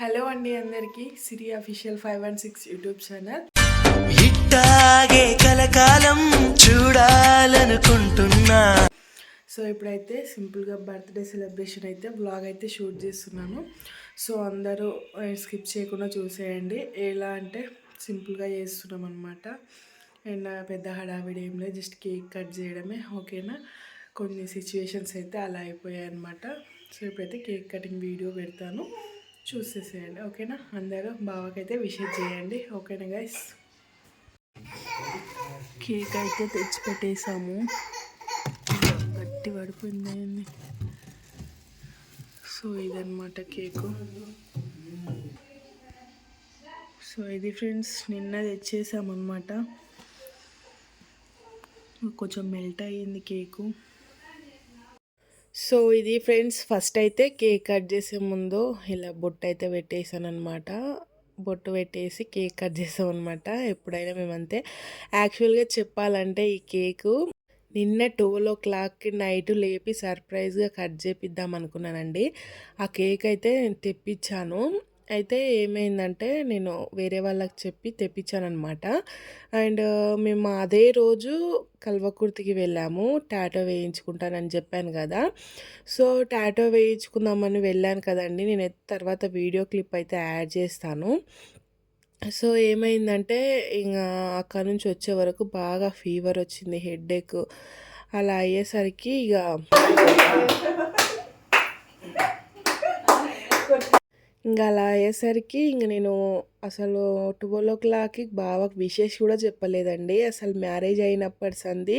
Hello అండి అందరికీ Siri official five one six YouTube channel. ఇట్టాగే కలకాలం చూడాలనుకుంటున్నా. సో ఇప్పుడైతే సింపుల్గా బర్త్డే సెలబ్రేషన్ అయితే బ్లాగ్ అయితే షూట్ చేస్తున్నాను. సో అందరూ స్కిప్ చేయకుండా చూసేయండి. ఎలా అంటే సింపుల్గా చేస్తున్నాం అనమాట అండ్ పెద్ద హడావిడి ఏం లేదు జస్ట్ కేక్ కట్ చేయడమే ఓకేనా? కొన్ని సిచ్యువేషన్స్ అయితే అలా అయిపోయాయి అనమాట సో ఇప్పుడైతే కేక్ కటింగ్ వీడియో పెడతాను. చూసేసేయండి ఓకేనా? అందరూ బావకైతే విషయం చేయండి ఓకేనా గైస్ కేక్ అయితే తెచ్చి పెట్టేసాము గట్టి పడిపోయింది సో ఇదన్నమాట కేకు. సో ఇది ఫ్రెండ్స్ నిన్న తెచ్చేసామన్నమాట. కొంచెం మెల్ట్ అయ్యింది కేకు. సో ఇది ఫ్రెండ్స్ ఫస్ట్ అయితే కేక్ కట్ చేసే ముందు ఇలా బొట్టు అయితే పెట్టేసాను అనమాట బొట్టు పెట్టేసి కేక్ కట్ చేసాం అనమాట ఎప్పుడైనా మేమంతే. యాక్చువల్గా చెప్పాలంటే ఈ కేకు నిన్న ట్వెల్వ్ ఓ క్లాక్కి నైట్ లేపి సర్ప్రైజ్గా కట్ చేపిద్దాం అనుకున్నానండి ఆ కేక్ అయితే తెప్పించాను. అయితే ఏమైందంటే నేను వేరే వాళ్ళకి చెప్పి తెప్పించానమాట అండ్ మేము అదే రోజు కల్వకుర్తికి వెళ్ళాము. టాటో వేయించుకుంటానని చెప్పాను కదా. సో టాటో వేయించుకుందామని వెళ్ళాను కదండి. నేను తర్వాత వీడియో క్లిప్ అయితే యాడ్ చేస్తాను. సో ఏమైందంటే ఇంకా అక్కడ నుంచి వచ్చే వరకు బాగా ఫీవర్ వచ్చింది హెడేక్ అలా అయ్యేసరికి ఇక ఇంకా అలా అయ్యేసరికి ఇంక నేను అసలు ట్వెల్వ్ ఓ క్లాక్కి బావకి విషెస్ కూడా చెప్పలేదండి. అసలు మ్యారేజ్ అయినప్పటి సంది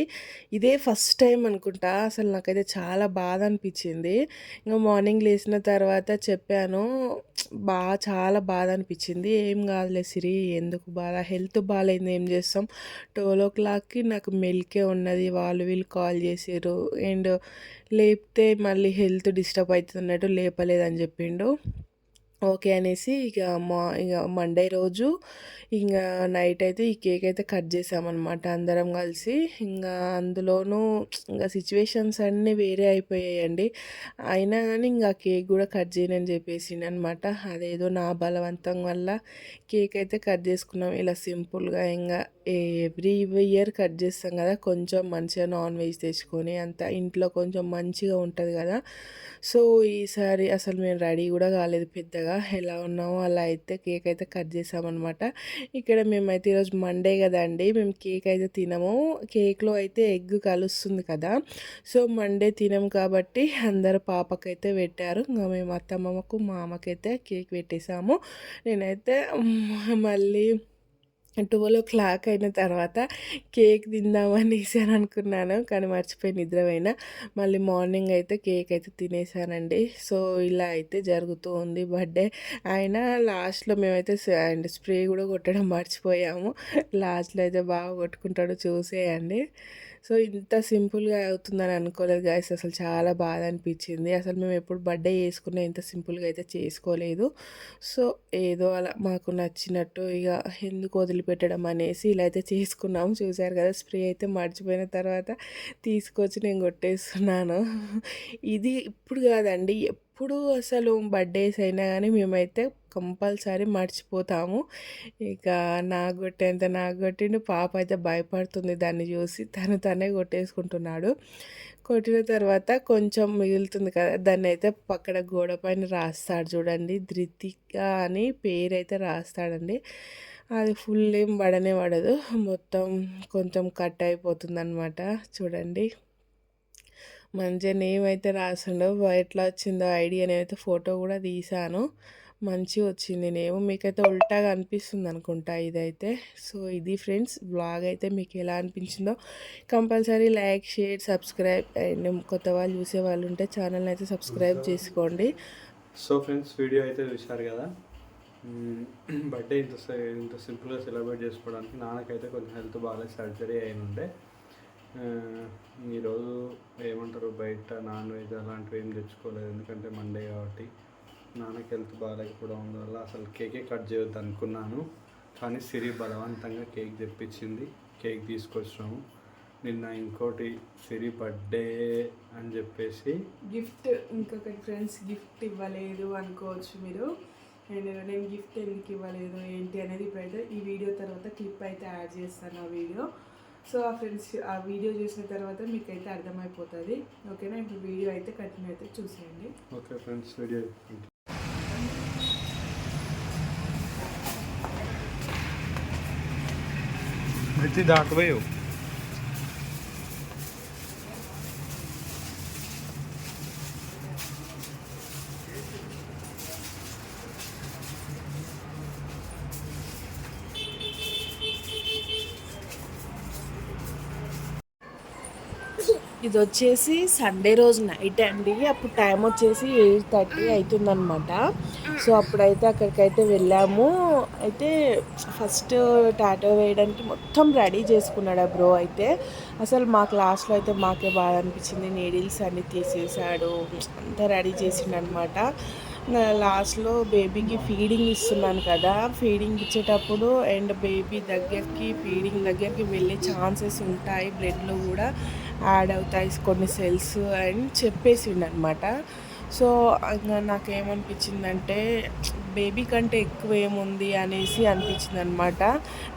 ఇదే ఫస్ట్ టైం అనుకుంటా. అసలు నాకైతే చాలా బాధ అనిపించింది. ఇంకా మార్నింగ్ లేచిన తర్వాత చెప్పాను బాగా చాలా బాధ అనిపించింది. ఏం కాదులే సిరి ఎందుకు బాధ? హెల్త్ బాగాలేదు ఏం చేస్తాం? ట్వెల్వ్ ఓ క్లాక్కి నాకు మెల్కే ఉన్నది. వాళ్ళు వీళ్ళు కాల్ చేసారు అండ్ లేపితే మళ్ళీ హెల్త్ డిస్టర్బ్ అవుతున్నట్టు లేపలేదని చెప్పిండు. ఓకే అనేసి ఇక మా ఇక మండే రోజు ఇంకా నైట్ అయితే ఈ కేక్ అయితే కట్ చేసామన్నమాట అందరం కలిసి. ఇంకా అందులోనూ ఇంకా సిచ్యువేషన్స్ అన్నీ వేరే అయిపోయాయండి. అయినా కానీ ఇంకా కేక్ కూడా కట్ చేయనని చెప్పేసి అనమాట అదేదో నా బలవంతం వల్ల కేక్ అయితే కట్ చేసుకున్నాం. ఇలా సింపుల్గా ఇంకా ఎవ్రీ ఇయర్ కట్ చేస్తాం కదా కొంచెం మంచిగా నాన్ వెజ్ తెచ్చుకొని అంత ఇంట్లో కొంచెం మంచిగా ఉంటుంది కదా. సో ఈసారి అసలు మేము రెడీ కూడా కాలేదు పెద్దగా. ఎలా ఉన్నామో అలా అయితే కేక్ అయితే కట్ చేసామన్నమాట. ఇక్కడ మేమైతే ఈరోజు మండే కదండి మేము కేక్ అయితే తినము. కేక్లో అయితే ఎగ్ కలుస్తుంది కదా. సో మండే తినము కాబట్టి అందరు పాపకైతే పెట్టారు. ఇంకా మేము అత్తమ్మకు మా అమ్మకైతే కేక్ పెట్టేసాము. నేనైతే మళ్ళీ ట్వెల్వ్ ఓ క్లాక్ అయిన తర్వాత కేక్ తిందామని వేసాను అనుకున్నాను కానీ మర్చిపోయి నిద్రపోయినా. మళ్ళీ మార్నింగ్ అయితే కేక్ అయితే తినేసానండి. సో ఇలా అయితే జరుగుతూ ఉంది బర్త్డే. అయినా లాస్ట్లో మేమైతే అండ్ స్ప్రే కూడా కొట్టడం మర్చిపోయాము. లాస్ట్లో అయితే బాగా కొట్టుకుంటాడు చూసేయండి. సో ఇంత సింపుల్గా అవుతుందని అనుకోలేదు గాయస్. అసలు చాలా బాధ అనిపించింది. అసలు మేము ఎప్పుడు బర్త్డే చేసుకున్నా ఇంత సింపుల్గా అయితే చేసుకోలేదు. సో ఏదో అలా మాకు నచ్చినట్టు ఇక ఎందుకు వదిలిపెట్టడం అనేసి ఇలా అయితే చేసుకున్నాము. చూసారు కదా స్ప్రే అయితే మర్చిపోయిన తర్వాత తీసుకొచ్చి నేను కొట్టేస్తున్నాను. ఇది ఇప్పుడు కాదండి ఎప్పుడు అసలు బర్త్డేస్ అయినా కానీ మేమైతే కంపల్సరీ మర్చిపోతాము. ఇక నాకు కొట్టేంత నాకు కొట్టిండు పాప అయితే భయపడుతుంది దాన్ని చూసి. తను తనే కొట్టేసుకుంటున్నాడు. కొట్టిన తర్వాత కొంచెం మిగులుతుంది కదా దాన్ని అయితే పక్కన గోడ పైన రాస్తాడు చూడండి. ధృతిక అని పేరు అయితే రాస్తాడండి. అది ఫుల్ ఏం పడనే పడదు. మొత్తం కొంచెం కట్ అయిపోతుంది అనమాట చూడండి. మంచిగా నేమ్ అయితే రాసిండో ఎట్లా వచ్చిందో ఐడియా నేనైతే ఫోటో కూడా తీసాను మంచిగా వచ్చింది నేమ్. మీకైతే ఉల్టాగా అనిపిస్తుంది అనుకుంటా ఇదైతే. సో ఇది ఫ్రెండ్స్ బ్లాగ్ అయితే మీకు ఎలా అనిపించిందో compulsory like share subscribe and కొత్త వాళ్ళు చూసే వాళ్ళు ఉంటే ఛానల్ అయితే సబ్స్క్రైబ్ చేసుకోండి. సో ఫ్రెండ్స్ వీడియో అయితే చూశారు కదా? బర్త్డే ఇంత ఇంత సింపుల్గా సెలబ్రేట్ చేసుకోవడానికి నాన్నకైతే కొంచెం హెల్త్ బాగాలేదు సర్జరీ అయిన ఉండే ఈరోజు ఏమంటారు బయట నాన్ వెజ్ అలాంటివి ఏం తెచ్చుకోలేదు. ఎందుకంటే మండే కాబట్టి నాన్నకి హెల్త్ బాగాలేకపోవడం వల్ల అసలు కేకే కట్ చేయొద్దు అనుకున్నాను. కానీ సిరి బలవంతంగా కేక్ తెప్పించింది. కేక్ తీసుకొచ్చినాము. నిన్న ఇంకోటి సిరి బర్త్డే అని చెప్పేసి గిఫ్ట్ ఇంకొక ఫ్రెండ్స్ గిఫ్ట్ ఇవ్వలేదు అనుకోవచ్చు మీరు. అండ్ నేను గిఫ్ట్ ఎందుకు ఇవ్వలేదు ఏంటి అనేది ఇప్పుడైతే ఈ వీడియో తర్వాత క్లిప్ అయితే యాడ్ చేస్తాను ఆ వీడియో. సో ఆ ఫ్రెండ్స్ ఆ వీడియో చూసిన తర్వాత మీకు అయితే అర్థమైపోతుంది. ఓకేనా? ఇప్పుడు వీడియో అయితే కంటిన్యూ అయితే చూసేయండి. ఓకే ఫ్రెండ్స్ వీడియో దాకపోయావు ఇది వచ్చేసి సండే రోజు నైట్ అండి. అప్పుడు టైం వచ్చేసి ఎయిట్ థర్టీ అవుతుందన్నమాట సో అప్పుడైతే అక్కడికైతే వెళ్ళాము. అయితే ఫస్ట్ టాటో వేయడానికి మొత్తం రెడీ చేసుకున్నాడు ఆ బ్రో అయితే. అసలు మా క్లాస్లో అయితే మాకే బాగా అనిపించింది. నీడిల్స్ అన్ని తీసేసాడు. అంతా రెడీ చేసిండు అనమాట లాస్ట్లో బేబీకి ఫీడింగ్ ఇస్తున్నాను కదా. ఫీడింగ్ ఇచ్చేటప్పుడు అండ్ బేబీ దగ్గరికి ఫీడింగ్ దగ్గరికి వెళ్ళే ఛాన్సెస్ ఉంటాయి బ్లడ్లో కూడా. యాడ్ అవుతాయి కొన్ని సెల్స్ అని చెప్పేసిండు అనమాట సో ఇంకా నాకేమనిపించిందంటే బేబీ కంటే ఎక్కువ ఏముంది అనేసి అనిపించింది అనమాట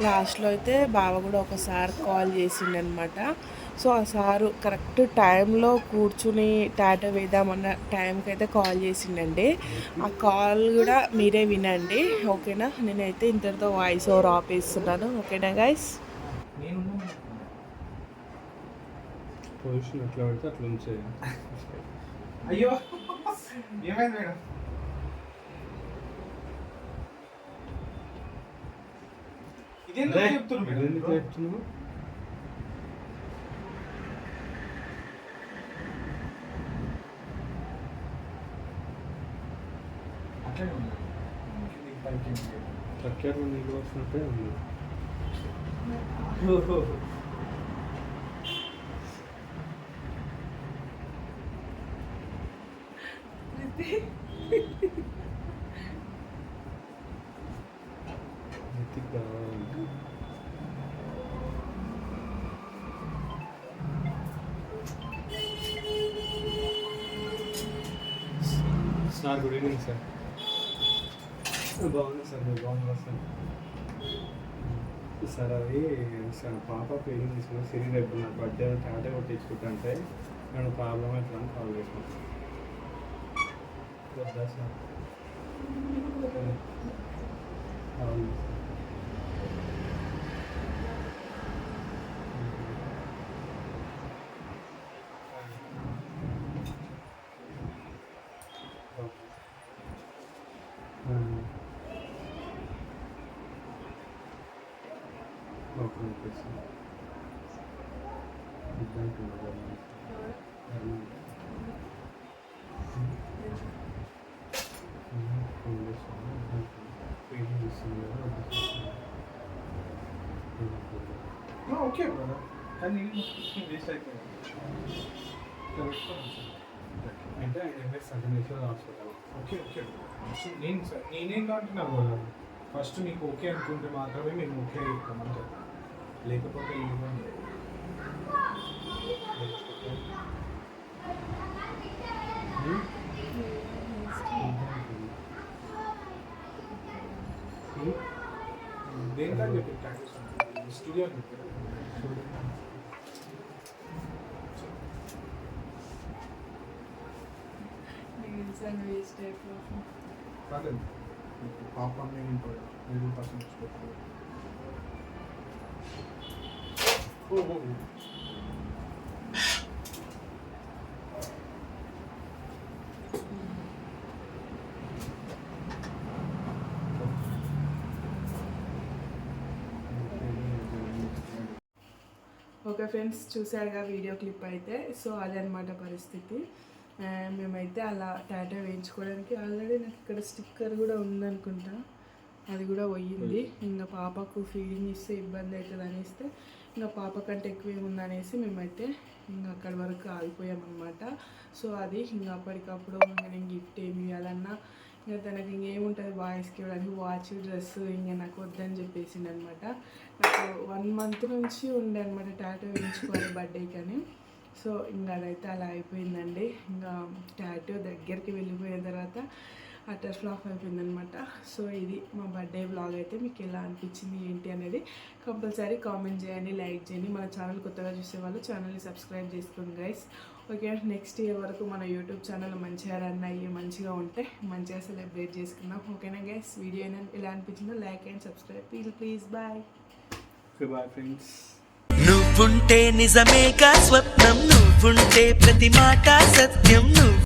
లాస్ట్లో అయితే బావ కూడా ఒకసారి కాల్ చేసిండనమాట. సో ఆ సారు కరెక్ట్ టైంలో కూర్చుని టాటా వేద్దామన్న టైంకి అయితే కాల్ చేసిండండి. ఆ కాల్ కూడా మీరే వినండి ఓకేనా? నేనైతే ఇంతటితో వాయిస్ ఓవర్ ఆపేస్తున్నాను ఓకేనా గైస్ పొజిషన్ ఎట్లా పడితే అట్లా ఉంచే. అయ్యో! ఏమైంది మేడం? ఇదేందుకు చెప్తున్నారు మేడం ఎందుకు చెప్తున్నావు అట్లనే. చక్కెరలో నీళ్ళు వస్తున్నట్టే ఉంది. కావాలి సార్ గుడ్ ఈవినింగ్ సార్ బాగుంది సార్ మీరు బాగున్నారు సార్? సార్ అది సార్ పాప పెయింగ్ తీసుకున్న సిరి రేపు నా బర్త్డే టాటా కొట్టించుకుంటా అంటే నేను ప్రాబ్లం అని కాల్ చేసాను. వద్దా సార్ అవును ఓకే ఓకే సార్ ఇబ్బంది ఆ, బ్రదర్ కానీ నేను వేస్ట్ అయిపోయింది. అంటే ఆయన MS certification hospital okay okay నేను సార్ నేనేం కాంటున్నా బ్రదర్ ఫస్ట్ నీకు ఓకే అనుకుంటే మాత్రమే మేము ఓకే చెప్పి లేకపోతే ఇవ్వండి దేనికని చెప్పి స్టూడియో అని చెప్పారు పర్లేదు పాప మేము ఐదు పర్సెంట్ ఓ ఓ ఓ. ఓకే ఫ్రెండ్స్ చూసారుగా వీడియో క్లిప్ అయితే. సో అదనమాట పరిస్థితి. ఆ, మేమైతే అలా టాటా వేయించుకోవడానికి ఆల్రెడీ నాకు ఇక్కడ స్టిక్కర్ కూడా ఉందనుకుంటా. అది కూడా పోయింది. ఇంకా పాపకు ఫీడింగ్ ఇస్తే ఇబ్బంది అవుతుంది అనేస్తే ఇంకా పాప కంటే ఎక్కువ ఏముందనేసి మేమైతే ఇంకా అక్కడి వరకు ఆగిపోయామన్నమాట. సో అది ఇంకా అప్పటికప్పుడు నేను గిఫ్ట్ ఏమి ఇవ్వాలన్నా ఇంకా తనకి ఇంకేముంటుంది బాయ్స్కి ఇవ్వడానికి వాచ్ డ్రెస్ ఇంకా నాకు వద్దని చెప్పేసిండనమాట నాకు వన్ మంత్ నుంచి ఉండే అనమాట టాటూ వేయించుకోవాలి బర్త్డేకి అని సో ఇంకా అదైతే అలా అయిపోయిందండి. ఇంకా టాటూ దగ్గరికి వెళ్ళిపోయిన తర్వాత అటర్ ఫ్లాప్ అయిపోయిందనమాట సో ఇది మా బర్త్డే బ్లాగ్ అయితే మీకు ఎలా అనిపించింది ఏంటి అనేది కంపల్సరీ కామెంట్ చేయండి లైక్ చేయండి. మన ఛానల్ కొత్తగా చూసే వాళ్ళు ఛానల్ని సబ్స్క్రైబ్ చేసుకోండి గైస్ ఓకే నెక్స్ట్ ఇయర్ వరకు మన యూట్యూబ్ ఛానల్ మంచిగా రన్ అయ్యి మంచిగా ఉంటే మంచిగా సెలబ్రేట్ చేసుకుందాం. ఓకేనా గైస్ వీడియో ఎలా అనిపించిందో like and subscribe. Please please bye okay bye friends నువ్వుంటే నిజమేగా స్వప్నం నువ్వుంటే ప్రతి మాట సత్యం నువ్వు